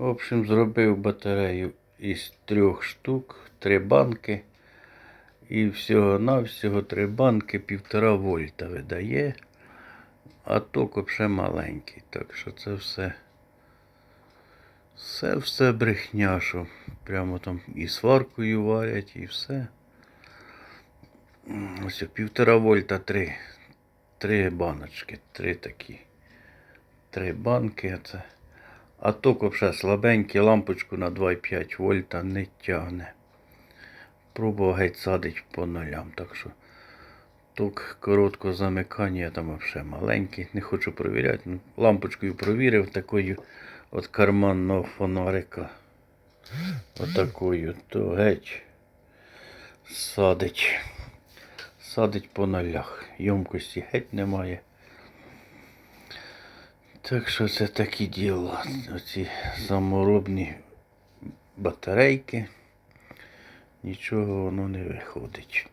В общем, зробив батарею із трьох штук, три банки. І всього-навсього три банки півтора вольта видає. А ток взагалі маленький. Так що це все. Все все брехня, що прямо там і сваркою варять, і все. Ось півтора вольта три. Три баночки, три такі. Три банки. Це. А ток взагалі слабенький, лампочку на 2,5 вольта не тягне. Пробував геть садить по нулям. Так що ток короткого замикання там взагалі маленький. Не хочу провіряти. Ну, лампочкою провірив такою от карманного фонарика. Отакою. То геть садить. Садить по нулях. Йомкості геть немає. Так що це такі діла. Оці саморобні батарейки. Нічого воно не виходить.